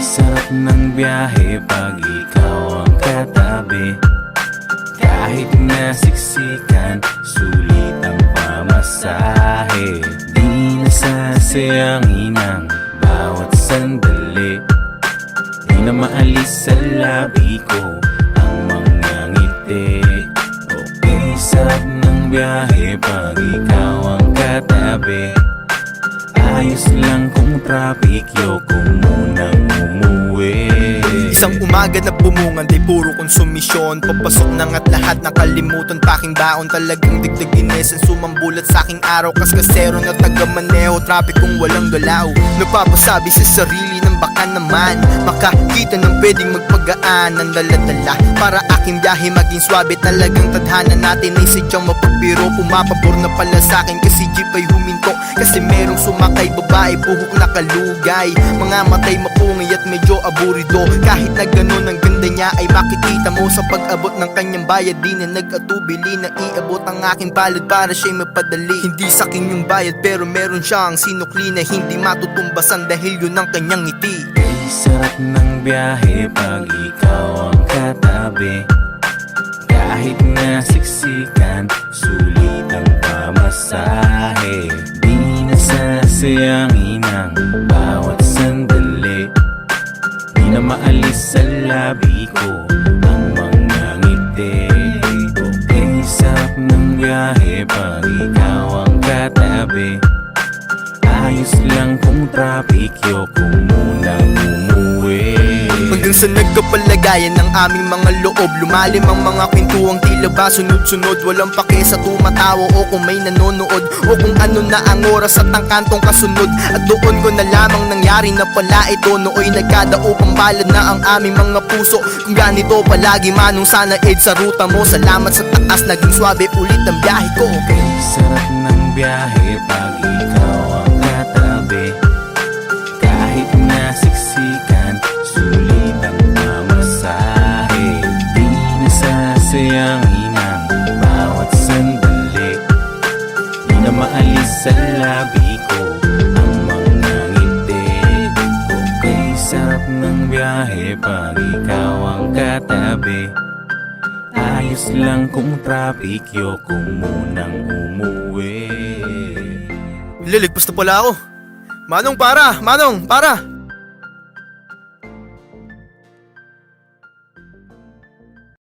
ng biyahe pag ikaw ang katabi. Kahit nasiksikan, sulit ang pamasahe. Di nasasayangin ang bawat sandali. Di na maalis sa labi ko ang mga ngiti. Okay, sarap ng biyahe pag ikaw ang katabi. Ayos lang kung traffic, yoko Umaga na bumungan di puro konsumisyon. Papasok na nga't lahat nakalimutan Paking baon. Talagang digdagin essence Sumambulat sa aking araw. Kas kasero na taga maneho Traffic kung walang galaw. Nagpapasabi sa sarili baka naman Makakita ng pwedeng magpagaan ng daladala. Para aking biyahe maging swabe Talagang tadhana natin ay sadyang mapagbiro Pumapabor na pala sa akin kasi jeep ay huminto. Kasi merong sumakay babae buhok na kalugay. Mga matay mapungay at medyo aburido Kahit na ganun ang ganda niya ay makikita mo Sa pag-abot ng kanyang bayad? Di na nag-atubili Na iabot ang aking palad para siya'y mapadali. Hindi sa akin yung bayad pero meron siyang sinukli Na hindi matutumbasan dahil yun ang kanyang ngiti. Ay sarap ng biyahe pag ikaw ang katabi. Kahit nasiksikan, sulit ang pamasahe. Di nasasayangin ang bawat na maalis sa labi ko. Ang mga ngiti Okay, sarap ng biyahe pag ikaw ang katabi. Ayos lang kung traffic, yoko munang umuwi Hanggang sa nagkapalagayan ng aming mga loob Lumalim ang mga kwentuhang tila ba sunod-sunod. Walang pake sa tumatawa o kung may nanonood. O kung ano na ang oras at ang kantong kasunod. At doon ko na lamang nangyari na pala ito. Nooy nagkadaupang balad na ang aming mga puso. Kung ganito palagi manong sana aid sa ruta mo. Salamat sa taas naging swabe ulit ang biyahe ko. Sarap ng biyahe pag ikaw ang katabi katabi Ayos lang kung traffic, yoko munang umuwi. Liligpas na pala ako. Manong para, Manong para